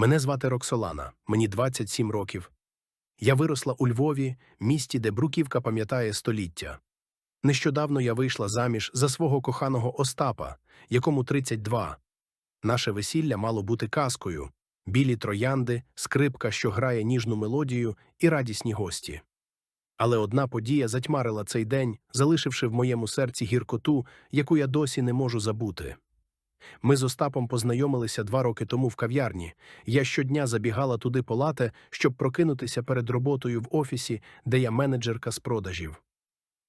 Мене звати Роксолана, мені 27 років. Я виросла у Львові, місті, де Бруківка пам'ятає століття. Нещодавно я вийшла заміж за свого коханого Остапа, якому 32. Наше весілля мало бути казкою білі троянди, скрипка, що грає ніжну мелодію, і радісні гості. Але одна подія затьмарила цей день, залишивши в моєму серці гіркоту, яку я досі не можу забути. Ми з Остапом познайомилися два роки тому в кав'ярні. Я щодня забігала туди по лате, щоб прокинутися перед роботою в офісі, де я менеджерка з продажів.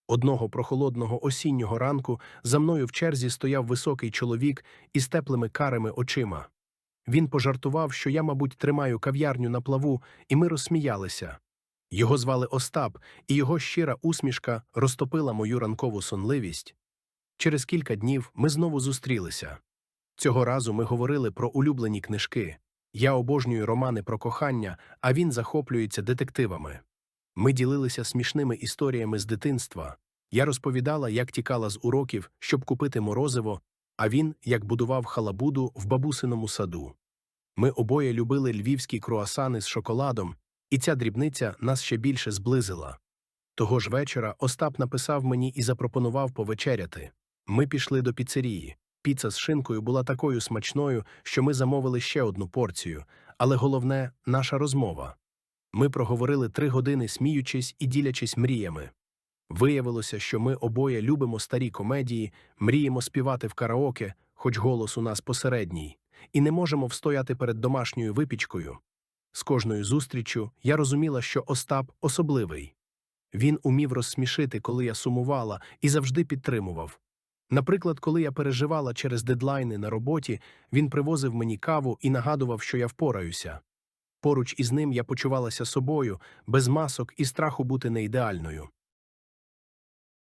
Одного прохолодного осіннього ранку за мною в черзі стояв високий чоловік із теплими карими очима. Він пожартував, що я, мабуть, тримаю кав'ярню на плаву, і ми розсміялися. Його звали Остап, і його щира усмішка розтопила мою ранкову сонливість. Через кілька днів ми знову зустрілися. Цього разу ми говорили про улюблені книжки. Я обожнюю романи про кохання, а він захоплюється детективами. Ми ділилися смішними історіями з дитинства. Я розповідала, як тікала з уроків, щоб купити морозиво, а він як будував халабуду в бабусиному саду. Ми обоє любили львівські круасани з шоколадом, і ця дрібниця нас ще більше зблизила. Того ж вечора Остап написав мені і запропонував повечеряти. Ми пішли до піцерії. Піца з шинкою була такою смачною, що ми замовили ще одну порцію, але головне наша розмова. Ми проговорили три години, сміючись і ділячись мріями. Виявилося, що ми обоє любимо старі комедії, мріємо співати в караоке, хоч голос у нас посередній, і не можемо встояти перед домашньою випічкою. З кожною зустріччю я розуміла, що Остап особливий. Він умів розсмішити, коли я сумувала, і завжди підтримував. Наприклад, коли я переживала через дедлайни на роботі, він привозив мені каву і нагадував, що я впораюся. Поруч із ним я почувалася собою, без масок і страху бути неідеальною.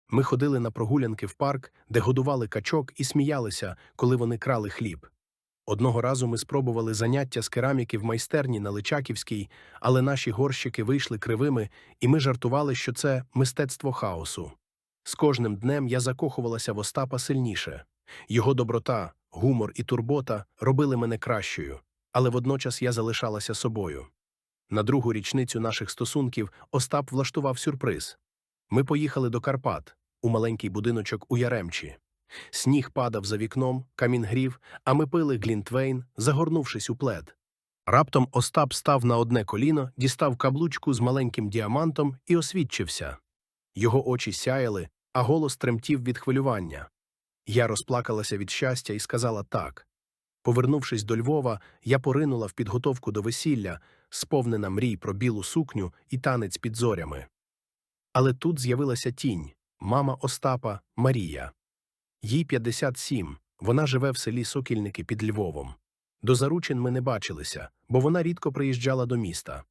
Ми ходили на прогулянки в парк, де годували качок і сміялися, коли вони крали хліб. Одного разу ми спробували заняття з кераміки в майстерні на Личаківській, але наші горщики вийшли кривими, і ми жартували, що це мистецтво хаосу. З кожним днем я закохувалася в Остапа сильніше. Його доброта, гумор і турбота робили мене кращою, але водночас я залишалася собою. На другу річницю наших стосунків Остап влаштував сюрприз. Ми поїхали до Карпат, у маленький будиночок у Яремчі. Сніг падав за вікном, камін грів, а ми пили глінтвейн, загорнувшись у плед. Раптом Остап став на одне коліно, дістав каблучку з маленьким діамантом і освідчився. Його очі сяяли, а голос тремтів від хвилювання. Я розплакалася від щастя і сказала так. Повернувшись до Львова, я поринула в підготовку до весілля, сповнена мрій про білу сукню і танець під зорями. Але тут з'явилася тінь мама Остапа Марія. Їй 57, вона живе в селі Сокільники під Львовом. До заручин ми не бачилися, бо вона рідко приїжджала до міста.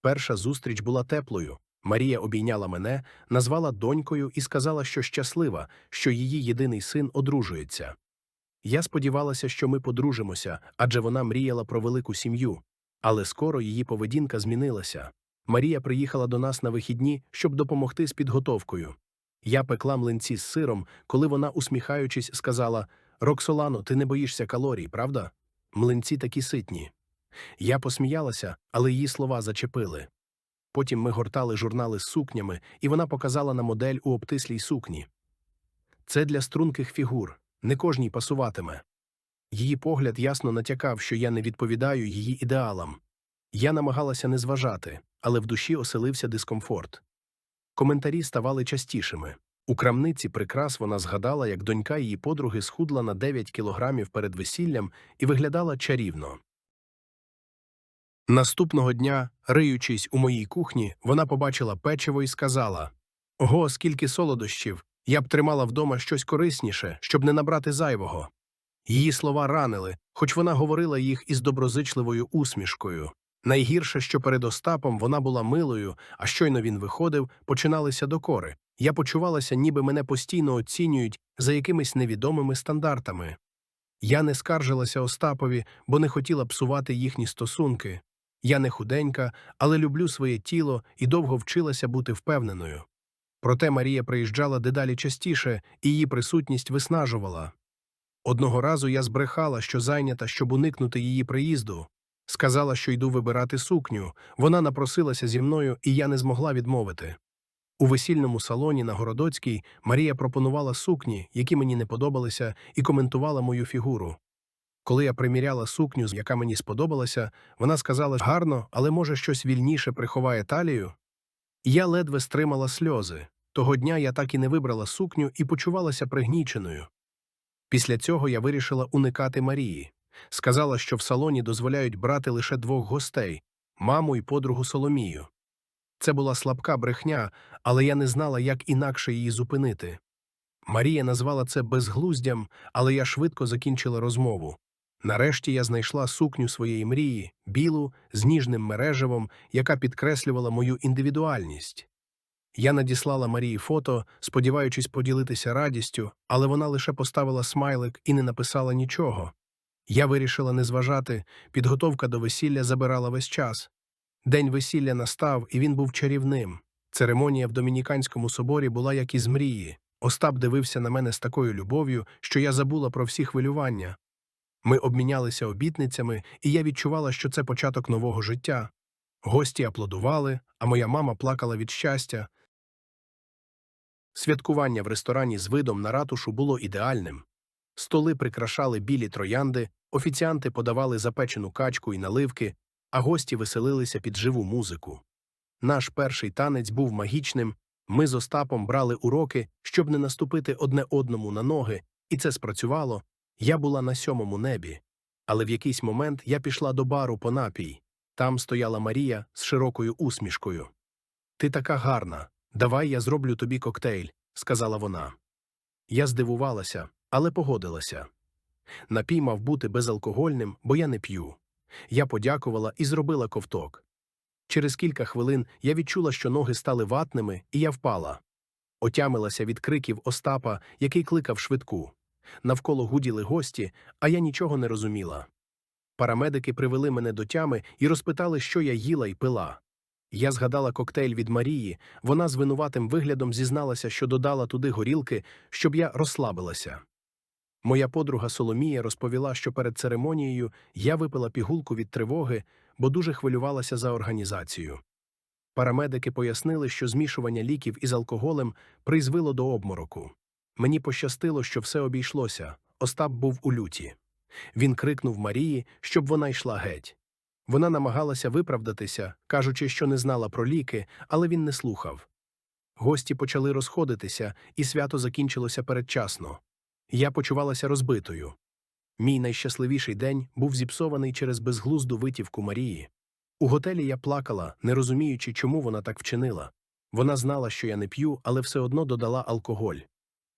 Перша зустріч була теплою. Марія обійняла мене, назвала донькою і сказала, що щаслива, що її єдиний син одружується. Я сподівалася, що ми подружимося, адже вона мріяла про велику сім'ю. Але скоро її поведінка змінилася. Марія приїхала до нас на вихідні, щоб допомогти з підготовкою. Я пекла млинці з сиром, коли вона, усміхаючись, сказала Роксолано, ти не боїшся калорій, правда? Млинці такі ситні. Я посміялася, але її слова зачепили. Потім ми гортали журнали з сукнями, і вона показала на модель у обтислій сукні. Це для струнких фігур, не кожній пасуватиме. Її погляд ясно натякав, що я не відповідаю її ідеалам. Я намагалася не зважати, але в душі оселився дискомфорт. Коментарі ставали частішими. У крамниці прикрас вона згадала, як донька її подруги схудла на 9 кілограмів перед весіллям і виглядала чарівно. Наступного дня, риючись у моїй кухні, вона побачила печиво і сказала Ого, скільки солодощів! Я б тримала вдома щось корисніше, щоб не набрати зайвого. Її слова ранили, хоч вона говорила їх із доброзичливою усмішкою. Найгірше, що перед Остапом вона була милою, а щойно він виходив, починалися докори. Я почувалася, ніби мене постійно оцінюють за якимись невідомими стандартами. Я не скаржилася Остапові, бо не хотіла псувати їхні стосунки. Я не худенька, але люблю своє тіло і довго вчилася бути впевненою. Проте Марія приїжджала дедалі частіше, і її присутність виснажувала. Одного разу я збрехала, що зайнята, щоб уникнути її приїзду. Сказала, що йду вибирати сукню. Вона напросилася зі мною, і я не змогла відмовити. У весільному салоні на Городоцькій Марія пропонувала сукні, які мені не подобалися, і коментувала мою фігуру. Коли я приміряла сукню, яка мені сподобалася, вона сказала гарно, але може щось вільніше приховає талію. Я ледве стримала сльози. Того дня я так і не вибрала сукню і почувалася пригніченою. Після цього я вирішила уникати Марії. Сказала, що в салоні дозволяють брати лише двох гостей маму і подругу Соломію. Це була слабка брехня, але я не знала, як інакше її зупинити. Марія назвала це безглуздям, але я швидко закінчила розмову. Нарешті я знайшла сукню своєї мрії, білу, з ніжним мережевом, яка підкреслювала мою індивідуальність. Я надіслала Марії фото, сподіваючись поділитися радістю, але вона лише поставила смайлик і не написала нічого. Я вирішила не зважати, підготовка до весілля забирала весь час. День весілля настав, і він був чарівним. Церемонія в Домініканському соборі була як із мрії. Остап дивився на мене з такою любов'ю, що я забула про всі хвилювання. Ми обмінялися обітницями, і я відчувала, що це початок нового життя. Гості аплодували, а моя мама плакала від щастя. Святкування в ресторані з видом на ратушу було ідеальним. Столи прикрашали білі троянди, офіціанти подавали запечену качку і наливки, а гості веселилися під живу музику. Наш перший танець був магічним. Ми з Остапом брали уроки, щоб не наступити одне одному на ноги, і це спрацювало. Я була на сьомому небі. Але в якийсь момент я пішла до бару по напій. Там стояла Марія з широкою усмішкою. Ти така гарна. Давай я зроблю тобі коктейль, сказала вона. Я здивувалася, але погодилася. Напій мав бути безалкогольним, бо я не п'ю. Я подякувала і зробила ковток. Через кілька хвилин я відчула, що ноги стали ватними, і я впала. Отямилася від криків Остапа, який кликав швидку. Навколо гуділи гості, а я нічого не розуміла. Парамедики привели мене до тями і розпитали, що я їла і пила. Я згадала коктейль від Марії, вона з винуватим виглядом зізналася, що додала туди горілки, щоб я розслабилася. Моя подруга Соломія розповіла, що перед церемонією я випила пігулку від тривоги, бо дуже хвилювалася за організацію. Парамедики пояснили, що змішування ліків із алкоголем призвело до обмороку. Мені пощастило, що все обійшлося. Остап був у люті. Він крикнув Марії, щоб вона йшла геть. Вона намагалася виправдатися, кажучи, що не знала про ліки, але він не слухав. Гості почали розходитися, і свято закінчилося передчасно. Я почувалася розбитою. Мій найщасливіший день був зіпсований через безглузду витівку Марії. У готелі я плакала, не розуміючи, чому вона так вчинила. Вона знала, що я не п'ю, але все одно додала алкоголь.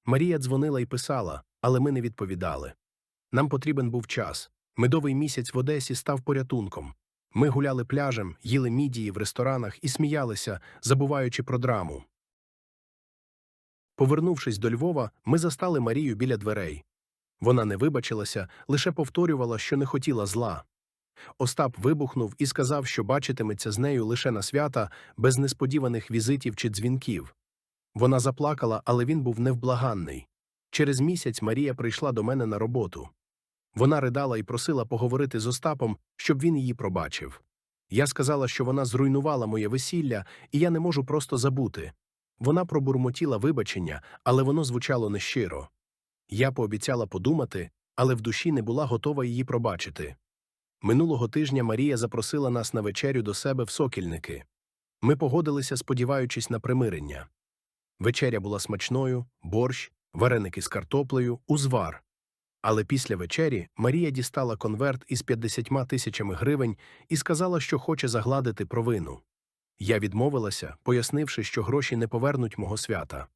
Марія дзвонила і писала, але ми не відповідали. Нам потрібен був час. Медовий місяць в Одесі став порятунком. Ми гуляли пляжем, їли мідії в ресторанах і сміялися, забуваючи про драму. Повернувшись до Львова, ми застали Марію біля дверей. Вона не вибачилася, лише повторювала, що не хотіла зла. Остап вибухнув і сказав, що бачитиметься з нею лише на свята, без несподіваних візитів чи дзвінків. Вона заплакала, але він був невблаганний. Через місяць Марія прийшла до мене на роботу. Вона ридала і просила поговорити з Остапом, щоб він її пробачив. Я сказала, що вона зруйнувала моє весілля, і я не можу просто забути. Вона пробурмотіла вибачення, але воно звучало нещиро. Я пообіцяла подумати, але в душі не була готова її пробачити. Минулого тижня Марія запросила нас на вечерю до себе в сокільники. Ми погодилися, сподіваючись на примирення. Вечеря була смачною, борщ, вареники з картоплею, узвар. Але після вечері Марія дістала конверт із 50 тисячами гривень і сказала, що хоче загладити провину. Я відмовилася, пояснивши, що гроші не повернуть мого свята.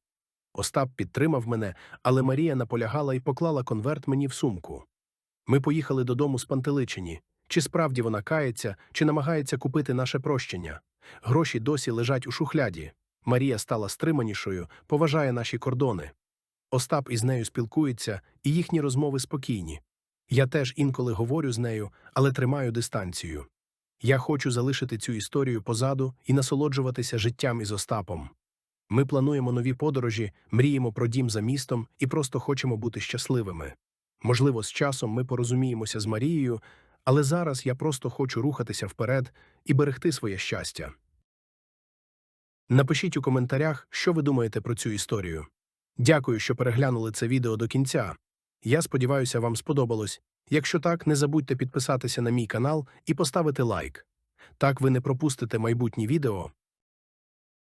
Остап підтримав мене, але Марія наполягала і поклала конверт мені в сумку. Ми поїхали додому спантеличені. Чи справді вона кається, чи намагається купити наше прощення. Гроші досі лежать у шухляді. Марія стала стриманішою, поважає наші кордони. Остап із нею спілкується, і їхні розмови спокійні. Я теж інколи говорю з нею, але тримаю дистанцію. Я хочу залишити цю історію позаду і насолоджуватися життям із Остапом. Ми плануємо нові подорожі, мріємо про дім за містом і просто хочемо бути щасливими. Можливо, з часом ми порозуміємося з Марією, Але зараз я просто хочу рухатися вперед і берегти своє щастя. Напишіть у коментарях, що ви думаєте про цю історію. Дякую, що переглянули це відео до кінця. Я сподіваюся, вам сподобалось. Якщо так, не забудьте підписатися на мій канал і поставити лайк. Так ви не пропустите майбутні відео,